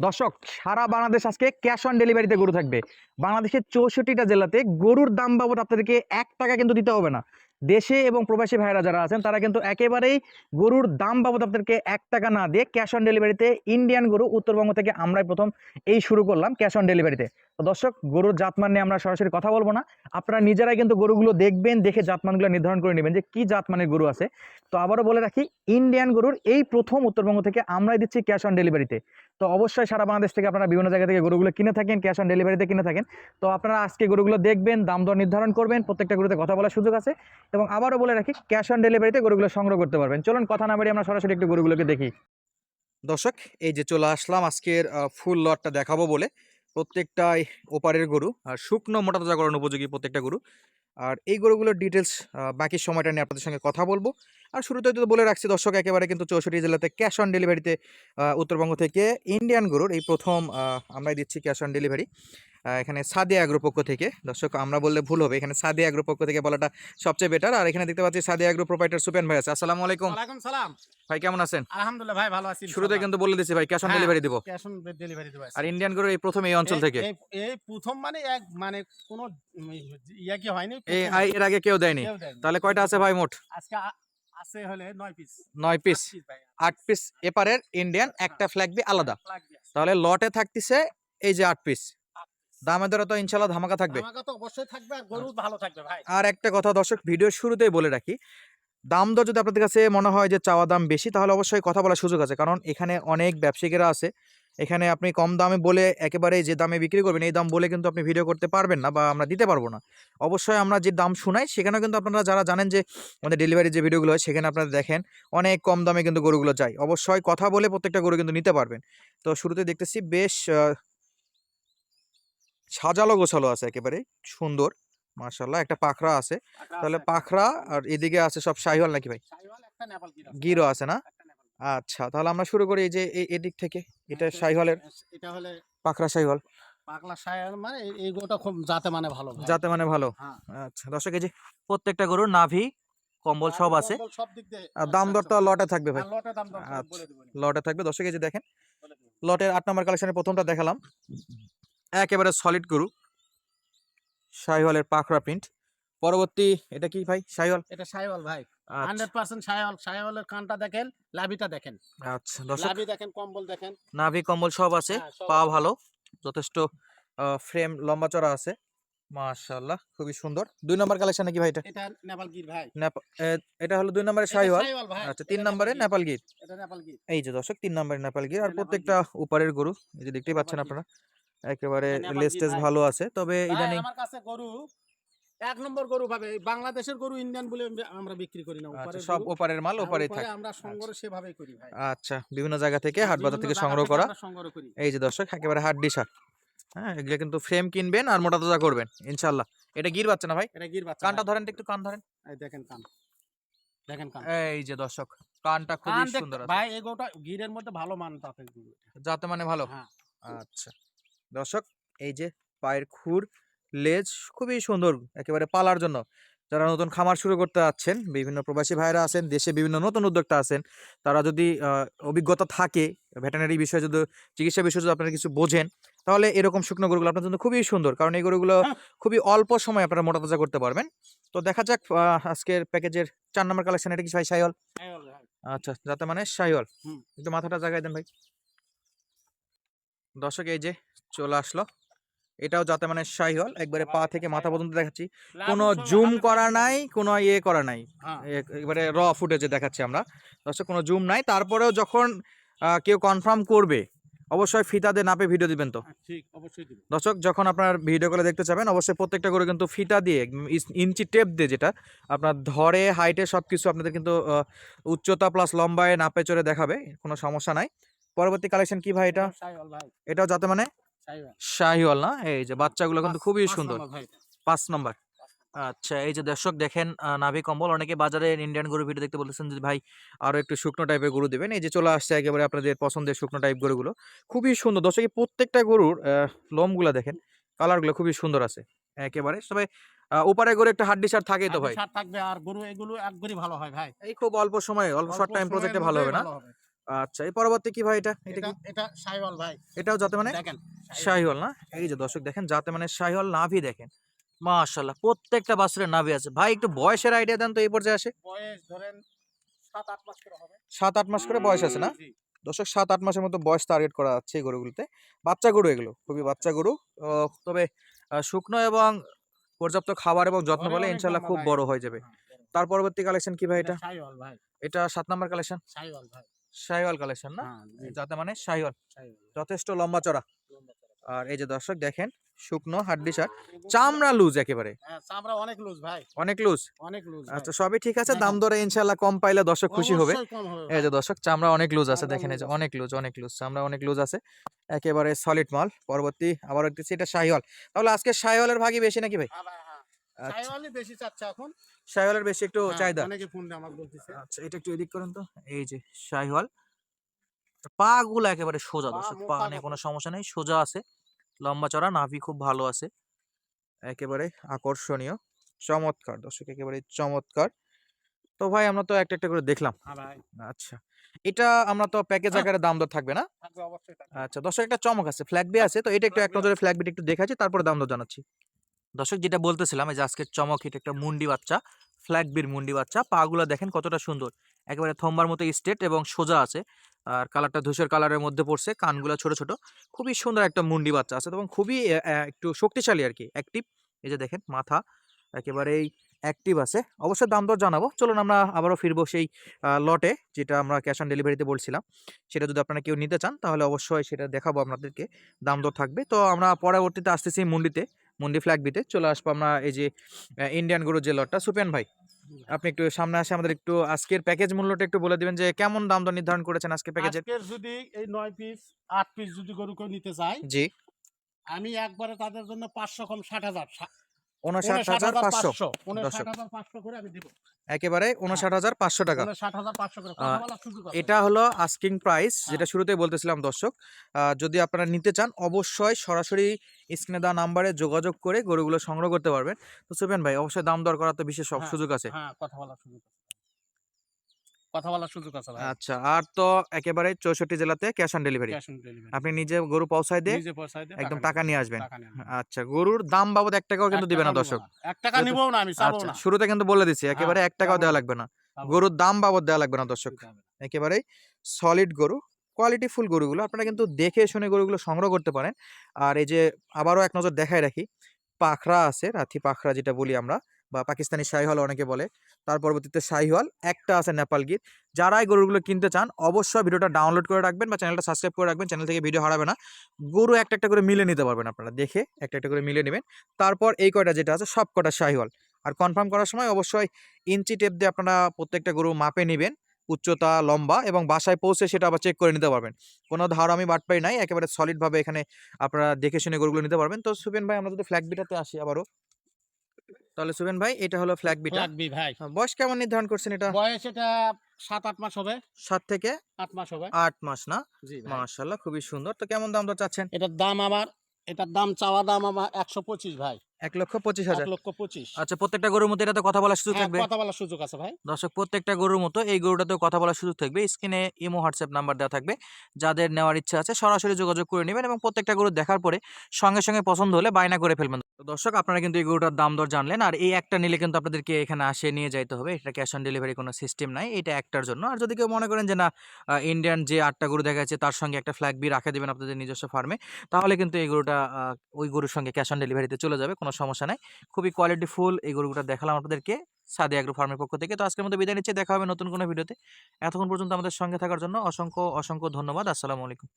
দর্শক, সারা বাংলাদেশ আজকে cash on ডেলিভারিতে গরু থাকবে। বাংলাদেশের চৌষট্টিটা জেলাতে গরুর দাম বাবদ আপনাদেরকে এক টাকা কিন্তু দিতে হবে না। দেশে এবং প্রবাসী ভাইরা যারা আছেন, তারা কিন্তু একেবারেই গরুর দাম বাবদ আপনাদেরকে এক টাকা না দিয়ে ক্যাশ অন ডেলিভারিতে ইন্ডিয়ান গরু উত্তরবঙ্গ থেকে আমরাই প্রথম এই শুরু করলাম ক্যাশ অন ডেলিভারিতে তো দর্শক, গরুর জাতমান নিয়ে আমরা সরাসরি কথা বলব না। আপনারা নিজেরাই কিন্তু গরুগুলো দেখবেন, দেখে জাতমানগুলো নির্ধারণ করে নেবেন যে কি জাতমানের গরু আছে। তো আবারও বলে রাখি, ইন্ডিয়ান গরুর এই প্রথম উত্তরবঙ্গ থেকে আমরাই দিচ্ছি ক্যাশ অন ডেলিভারিতে। তো অবশ্যই সারা বাংলাদেশ থেকে আপনারা বিভিন্ন জায়গা থেকে গরুগুলো কিনে থাকেন, ক্যাশ অন ডেলিভারিতে কিনে থাকেন। তো আপনারা আজকে গরুগুলো দেখবেন, দাম দর নির্ধারণ করবেন, প্রত্যেকটা গরুতে কথা বলার সুযোগ আছে। এবং আবারও বলে রাখি, ক্যাশ অন ডেলিভারিতে গরুগুলো সংগ্রহ করতে পারবেন। চলুন, কথা না বাড়িয়ে আমরা সরাসরি একটু গরুগুলোকে দেখি। দর্শক, এই যে চলে আসলাম আজকের ফুল লটটা দেখাবো বলে। প্রত্যেকটাই ওপারের গরু। আর শুকনো, মোটা তাজাকরণ উপযোগী প্রত্যেকটা গরু। আর এই গরুগুলোর ডিটেলস বাকি সময়টা নিয়ে আপনাদের সঙ্গে কথা বলব। আর শুরুতে তো বলে রাখছি, দর্শক, একেবারে কিন্তু চৌষট্টি জেলাতে ক্যাশ অন ডেলিভারিতে উত্তরবঙ্গ থেকে ইন্ডিয়ান গরুর এই প্রথম আমরাই দিচ্ছি ক্যাশ অন ডেলিভারি এখানে সাদে পক্ষ থেকে। দর্শক আমরা বললে ভুল হবে। এখানে সাদে পক্ষ থেকে বলাটা সবচেয়ে বেটার আর এখানে দেখতে পাচ্ছি সাদে আগ্রো প্রোপাইটার সুপেন ভাই আছে। আসসালামু আলাইকুম। ওয়ালাইকুম সালাম। ভাই কেমন আছেন? আলহামদুলিল্লাহ ভাই ভালো আছি শুরুতে কিন্তু বলে দিচ্ছি ভাই ক্যাশ অন। ডেলিভারি দিব। ক্যাশ অন ডেলিভারি দেবো আর ইন্ডিয়ান গরু এই প্রথম এই অঞ্চল থেকে? এই প্রথম মানে এক মানে কোন ইয়া কি হয়নি? এই আই- এর আগে কেউ দেয়নি। তাহলে কয়টা আছে ভাই মোট? আজকে আছে হলে নয় পিস নয় পিস আট পিস এপারের ইন্ডিয়ান একটা ফ্ল্যাগ বি আলাদা। তাহলে লটে থাকতিছে এই যে আট পিস দামে দরে তো ইনশাল্লাহ ধামাকা থাকবে। তো অবশ্যই থাকবে আর গরু ভালো থাকবে ভাই। আর একটা কথা দর্শক ভিডিওর শুরুতেই বলে রাখি দাম দর যদি আপনাদের কাছে মনে হয় যে চাওয়া দাম বেশি তাহলে অবশ্যই কথা বলার সুযোগ আছে। কারণ এখানে অনেক ব্যবসায়িকেরা আছে এখানে আপনি কম দামে বলে একেবারে যে দামে বিক্রি করবেন এই দাম বলে কিন্তু আপনি ভিডিও করতে পারবেন না বা আমরা দিতে পারব না। অবশ্যই আমরা যে দাম শোনাই সেখানেও কিন্তু আপনারা যারা জানেন যে আমাদের ডেলিভারি যে ভিডিওগুলো হয় সেখানে আপনারা দেখেন অনেক কম দামে কিন্তু গরুগুলো যায়। অবশ্যই কথা বলে প্রত্যেকটা গরু কিন্তু নিতে পারবেন। তো শুরুতে দেখতেছি বেশ সাজালো গোছালো আছে একেবারে সুন্দর মার্শাল্লাহ একটা পাখরা আছে। তাহলে পাখরা আর এদিকে আছে সব শাহিওয়াল নাকি ভাই? গির আছে। আছে না। আচ্ছা তাহলে আমরা শুরু করি এই যে এই এদিক থেকে এটা শাহিওয়ালের এটা হলে পাখরা শাহিওয়াল। মানে এই- এই খুব জাতে মানে ভালো মানে ভালো। হ্যাঁ। আচ্ছা দর্শক এই যে প্রত্যেকটা গরুর নাভি কম্বল সব আছে। কম্বল সব দিয়ে আর দাম দর তো লটে থাকবে ভাই। আচ্ছা। লটে থাকবে। দর্শক এই যে দেখেন লটের আট নম্বর কালেকশনের প্রথমটা দেখালাম। একেবারে সলিড গরু। শাহিওয়ালের পাখরা প্রিন্ট পরবর্তী এটা কি ভাই? শাহিওয়াল? এটা শায়াল ভাই। আচ্ছা, হান্ড্রেড পার্সেন্ট শায়াল শায়ালের কানটা দেখেন লাভিটা দেখেন। আচ্ছা লাভি দেখেন কম্বল দেখেন। নাভি কম্বল সব আছে হ্যাঁ, পা ভালো। যথেষ্ট ফ্রেম লম্বা চড়া আছে। মাশাআল্লাহ খুবই সুন্দর। দুই নম্বর কালেকশন নাকি ভাই এটা? এটা নেপাল গির ভাই। এটা হলো দুই নম্বরে এটা শাহিওয়াল? শাহিওয়াল ভাই। আচ্ছা তিন নম্বরে। নেপাল গির। এটা নেপাল গির। এই যে দর্শক তিন নম্বরে নেপাল গির। আর প্রত্যেকটা উপরের গরু এই যে দেখতেই পাচ্ছেন আপনারা। একেবারে লেস্টেজ ভালো আছে। তবে ইদানিং আমার কাছে গরু এক নম্বর গরু পাবে। বাংলাদেশের গরু ইন্ডিয়ান বলে আমরা- বিক্রি করি না। আচ্ছা উপরের সব ওপারের মাল ওপারেই থাকে। আমরা সংগ্রহ সেভাবেই করি ভাই। আচ্ছা বিভিন্ন জায়গা থেকে হ্যাঁ, হাট বাজার থেকে সংগ্রহ করা। এই যে দর্শক একেবারে হাড্ডি সার হ্যাঁ এগুলো কিন্তু ফ্রেম কিনবেন আর মোটা তাজা করবেন ইনশাল্লাহ এটা গির বাচ্চা না ভাই? এটা গির বাচ্চা কানটা ধরেন একটু কান ধরেন। এই দেখেন কান। দেখেন কান। এই যে দর্শক কানটা খুবই সুন্দর আছে। ভাই এই গরুটা গিরের মধ্যে ভালো মান তাতে যাতে মানে ভালো। হ্যাঁ। আচ্ছা। দর্শক এই যে পায়ের খুর লেজ খুবই সুন্দর একেবারে পালার জন্য যারা নতুন খামার শুরু করতে যাচ্ছেন বিভিন্ন প্রবাসী ভাইরা আছেন দেশে বিভিন্ন নতুন উদ্যোক্তা আছেন তারা যদি অভিজ্ঞতা থাকে ভেটেনারি বিষয়ে যদি চিকিৎসা বিষয়ে যদি আপনারা কিছু বোঝেন তাহলে এরকম শুকনো গরুগুলো আপনার জন্য খুবই সুন্দর কারণ এই গরুগুলো হ্যাঁ। খুবই অল্প সময় আপনারা মোটা তাজা করতে পারবেন তো দেখা যাক আহ, আজকের প্যাকেজের চার নম্বর কালেকশন এটা কি ভাই ভাই। আচ্ছা যাতে মানে হুম। একটু মাথাটা জাগাই দেন ভাই দর্শক এই যে চলে আসলো। এটাও যাতে মানে শাহিওয়াল একবারে পা থেকে মাথা পর্যন্ত দেখাচ্ছি। কোনো জুম করা নাই কোনো ইয়ে করা নাই। হ্যাঁ। একেবারে র ফুটেজে দেখাচ্ছি আমরা। দর্শক কোনো জুম নাই। তারপরেও যখন কেউ কনফার্ম করবে অবশ্যই ফিতা দিয়ে নাপে ভিডিও দিবেন তো। হ্যাঁ, ঠিক অবশ্যই দর্শক যখন আপনার ভিডিওগুলো দেখতে চাবেন অবশ্যই প্রত্যেকটা করে কিন্তু ফিতা দিয়ে ইঞ্চি টেপ দিয়ে যেটা আপনার ধরে হাইটে সব কিছু আপনাদের কিন্তু উচ্চতা প্লাস লম্বায় নাপে চড়ে দেখাবে কোনো সমস্যা নাই। পরবর্তী কালেকশন কি ভাই এটা? এটাও যাতে মানে শাহিওয়াল। না? এই যে বাচ্চাগুলো কিন্তু খুবই সুন্দর। পাঁচ নম্বর আচ্ছা এই যে দর্শক দেখেন নাভি কম্বল অনেকে বাজারে ইন্ডিয়ান গরু ভিডিও দেখতে যে ভাই আরও একটু শুকনো টাইপের গরু দেবেন। এই যে চলে আসছে একেবারে আপনাদের পছন্দের শুকনো টাইপ গরুগুলো। খুবই সুন্দর। দর্শক প্রত্যেকটা গরুর লোমগুলো দেখেন কালারগুলো খুবই সুন্দর আছে একেবারে। তবে উপরে গরু একটা হাড্ডি সার থাকেই তো ভাই। থাকবে আর গরু এগুলো একবারই ভালো হয় ভাই। এই খুব অল্প সময় অল্প শর্ট টাইম প্রজেক্টে ভালো হবে না। আচ্ছা এই পরবর্তী কি ভাই এটা? এটা এটা কি? এটা সাইওয়াল ভাই। এটাও যাতে মানে দেখেন শাহিওয়াল। না? এই যে দর্শক দেখেন যাতে মানে শাহিওয়াল নাভি দেখেন। মাশাল্লাহ প্রত্যেকটা বাছুরের নাভি আছে। ভাই একটু বয়সের আইডিয়া দেন তো এই পর্যায়ে আসে। বয়স ধরেন সাত আট মাস করে হবে। সাত আট মাস করে বয়স আছে না। দর্শক সাত আট মাসের মতো বয়স টার্গেট করা যাচ্ছে এই গরুগুলোতে। বাচ্চা গরু এগুলো খুবই বাচ্চা গরু। তবে শুকনো এবং পর্যাপ্ত খাবার এবং যত্ন অনেক ইনশাল্লাহ খুব বড় হয়ে যাবে। তার পরবর্তী কালেকশন কি ভাই এটা এটা? সাত নাম্বার কালেকশন ভাই। শাহিওয়াল কালেকশন না? হ্যাঁ যাতে মানে শাহিওয়াল। যথেষ্ট লম্বা চড়া। আর এই যে দর্শক দেখেন শুকনো হাড্ডি শার্ট। চামড়া লুজ একেবারে। হ্যাঁ চামড়া অনেক লুজ ভাই। অনেক লুজ অনেক লুজ আচ্ছা সবই ঠিক আছে? দাম। দরে ইনশাল্লাহ কম পাইলে দর্শক খুশি হবে। এই যে দর্শক চামড়া অনেক লুজ আছে দেখেন এই যে অনেক লুজ অনেক লুজ চামড়া অনেক লুজ আছে। একেবারে সলিড মাল। পরবর্তী আবার দেখতেছি এটা শাহিওয়াল। তাহলে আজকে শাহিওয়ালের ভাগই বেশি নাকি ভাই? হ্যাঁ। আচ্ছা বেশি চাচ্ছে এখন। শাহিওয়ালের বেশি একটু হ্যাঁ, চাহিদা। অনেকে ফোন দিয়ে আমাকে বলতেছে। আচ্ছা এটা একটু এদিক করেন তো। এই যে শাহিওয়াল পা গুলো একেবারে সোজা দর্শক পা নিয়ে কোনো সমস্যা নেই সোজা আছে লম্বা চড়া নাভি খুব ভালো আছে। একেবারে আকর্ষণীয় চমৎকার দর্শক একেবারে চমৎকার। তো ভাই আমরা তো একটা একটা করে দেখলাম। হ্যাঁ আচ্ছা এটা আমরা তো প্যাকেজ আকারে দাম দর থাকবে না। আচ্ছা দর্শক একটা চমক আছে ফ্ল্যাগ বি আছে তো এটা একটু এক নজরে ফ্ল্যাগ বিটা একটু দেখাচ্ছি তারপরে দাম দর জানাচ্ছি। দর্শক, যেটা বলতেছিলাম, এই যে আজকের চমক এটা একটা মুন্ডি বাচ্চা ফ্ল্যাগ বির মুন্ডি বাচ্চা, পাগুলো দেখেন কতটা সুন্দর। একেবারে থম্বার মতো স্ট্রেট এবং সোজা আছে। আর কালারটা ধূসর কালারের মধ্যে পড়ছে, কানগুলো ছোট ছোট। খুবই সুন্দর একটা মুন্ডি বাচ্চা আছে এবং খুবই একটু শক্তিশালী আর কি অ্যাক্টিভ এই যে দেখেন মাথা একেবারেই অ্যাক্টিভ আছে। অবশ্যই দাম দর জানাব। চলুন আমরা আবারও ফিরবো সেই লটে যেটা আমরা ক্যাশ অন ডেলিভারিতে বলছিলাম। সেটা যদি আপনারা কেউ নিতে চান, তাহলে অবশ্যই সেটা দেখাবো আপনাদেরকে। দাম দর থাকবে। তো আমরা পরবর্তীতে আসতেছি মুন্ডিতে। মুন্ডি ফ্ল্যাগ বিতে চলে আসব আমরা এই যে ইন্ডিয়ান গরুর যে লটটা সুপেন ভাই আপনি একটু সামনে আসে আমাদের একটু আজকের প্যাকেজ মূল্যটা একটু বলে দিবেন যে কেমন দাম দর নির্ধারণ করেছেন আজকে প্যাকেজে আজকের যদি এই নয় পিস আট পিস যদি গরু কেউ নিতে চায় জি। আমি একবারে তাদের জন্য পাঁচশো কম ষাট হাজার উনষাট হাজার পাঁচশো। দর্শক। একেবারে উনষাট হাজার পাঁচশো টাকা। এটা হলো আস্কিং প্রাইস যেটা হ্যাঁ। শুরুতেই বলতেছিলাম দর্শক। যদি আপনারা নিতে চান অবশ্যই সরাসরি স্ক্রিনে দেওয়া নাম্বারে যোগাযোগ করে গরুগুলো সংগ্রহ করতে পারবেন। তো ভাই অবশ্যই দাম দর করার তো বিশেষ সব হ্যাঁ, সুযোগ আছে। হ্যাঁ কথা বলার সুযোগ কথা বলার সুযোগ আছে ভাই। আচ্ছা আর তো একেবারে চৌষট্টি জেলাতে cash on delivery cash on delivery আপনি নিজে গরু পৌঁছায় দিয়ে নিজে পয়সায় দিয়ে একদম টাকা নিয়ে আসবেন। আচ্ছা গরুর দাম বাবদ এক টাকাও কিন্তু দিবে না দর্শক। এক টাকা নিবও না আমি চাবো আচ্ছা না। শুরুতে কিন্তু বলে দিচ্ছি একেবারে এক টাকাও দেওয়া লাগবে না। গরুর দাম বাবদ দেওয়া লাগবে না দর্শক। দিতে হবে না। একেবারে সলিড গরু কোয়ালিটি ফুল গরুগুলো। আপনারা কিন্তু দেখে শুনে গরুগুলো সংগ্রহ করতে পারেন। আর এই যে আবারও এক নজর দেখায় রাখি পাখরা আছে রাথি পাখরা যেটা বলি আমরা। বা পাকিস্তানি শাহিওয়াল অনেকে বলে, তার পরবর্তীতে শাহিওয়াল। একটা আছে নেপাল গির যারা এই গরুগুলো কিনতে চান, অবশ্যই ভিডিওটা ডাউনলোড করে রাখবেন বা চ্যানেলটা সাবস্ক্রাইব করে রাখবেন। চ্যানেল থেকে ভিডিও হারাবে না। গরু একটা একটা করে মিলে নিতে পারবেন আপনারা। দেখে একটা একটা করে মিলে নেবেন। তারপর এই কয়টা যেটা আছে, সব কটা শাহিওয়াল। আর কনফার্ম করার সময় অবশ্যই ইঞ্চি টেপ দিয়ে আপনারা প্রত্যেকটা গরু মাপে নেবেন। উচ্চতা, লম্বা এবং বাসায় পৌঁছে সেটা আবার চেক করে নিতে পারবেন। কোনো ধার আমি বাটপাই নাই, একেবারে সলিডভাবে এখানে আপনারা দেখে শুনে গরুগুলো নিতে পারবেন। তো সুবেন ভাই, আমরা যদি ফ্ল্যাগ বিটাতে আসি আবারও। তাহলে সুবেন ভাই এটা হলো ফ্ল্যাগ বিটা বি ভাই। বয়স কেমন নির্ধারণ করছেন এটা? বয়স এটা সাত আট মাস হবে। সাত থেকে? আট মাস হবে। আট মাস না? জি মাশাল্লাহ খুবই সুন্দর। তো কেমন দাম দর চাচ্ছেন? এটার দাম আমার এটার দাম চাওয়া দাম আমার একশো পঁচিশ ভাই। এক লক্ষ পঁচিশ এক হাজার লক্ষ পঁচিশ। আচ্ছা প্রত্যেকটা গরুর মতো এটাতে কথা বলার সুযোগ হ্যাঁ, থাকবে? কথা বলার সুযোগ আছে ভাই। দর্শক প্রত্যেকটা গরুর মতো এই গরুটাতেও কথা বলার সুযোগ থাকবে। স্ক্রিনে ইমো হোয়াটসঅ্যাপ নাম্বার দেওয়া থাকবে। যাদের নেওয়ার ইচ্ছা আছে সরাসরি যোগাযোগ করে নেবেন এবং প্রত্যেকটা গরু দেখার পরে সঙ্গে সঙ্গে পছন্দ হলে বায়না করে ফেলবেন। দর্শক আপনারা কিন্তু এই গরুটার দাম দর জানলেন। আর এই একটা নিলে কিন্তু আপনাদেরকে এখানে আসে নিয়ে যাইতে হবে। এটা ক্যাশ অন ডেলিভারি কোনো সিস্টেম নাই। এটা একটার জন্য। আর যদি কেউ মনে করেন যে না ইন্ডিয়ান যে আটটা গরু দেখা যাচ্ছে তার সঙ্গে একটা ফ্ল্যাগ বি রাখে দেবেন আপনাদের নিজস্ব ফার্মে তাহলে কিন্তু এই গরুটা ওই গরুর সঙ্গে ক্যাশ অন ডেলিভারিতে চলে যাবে। কোনো সমস্যা নাই। খুবই কোয়ালিটি ফুল এই গরুগুলো দেখালাম আপনাদেরকে সাদে অ্যাগ্রো ফার্মের পক্ষ থেকে। তো আজকের মধ্যে বিদায় নিচ্ছে, দেখা হবে নতুন কোনো ভিডিওতে এতক্ষণ পর্যন্ত আমাদের সঙ্গে থাকার জন্য অসংখ্য অসংখ্য ধন্যবাদ। আসসালামু আলাইকুম।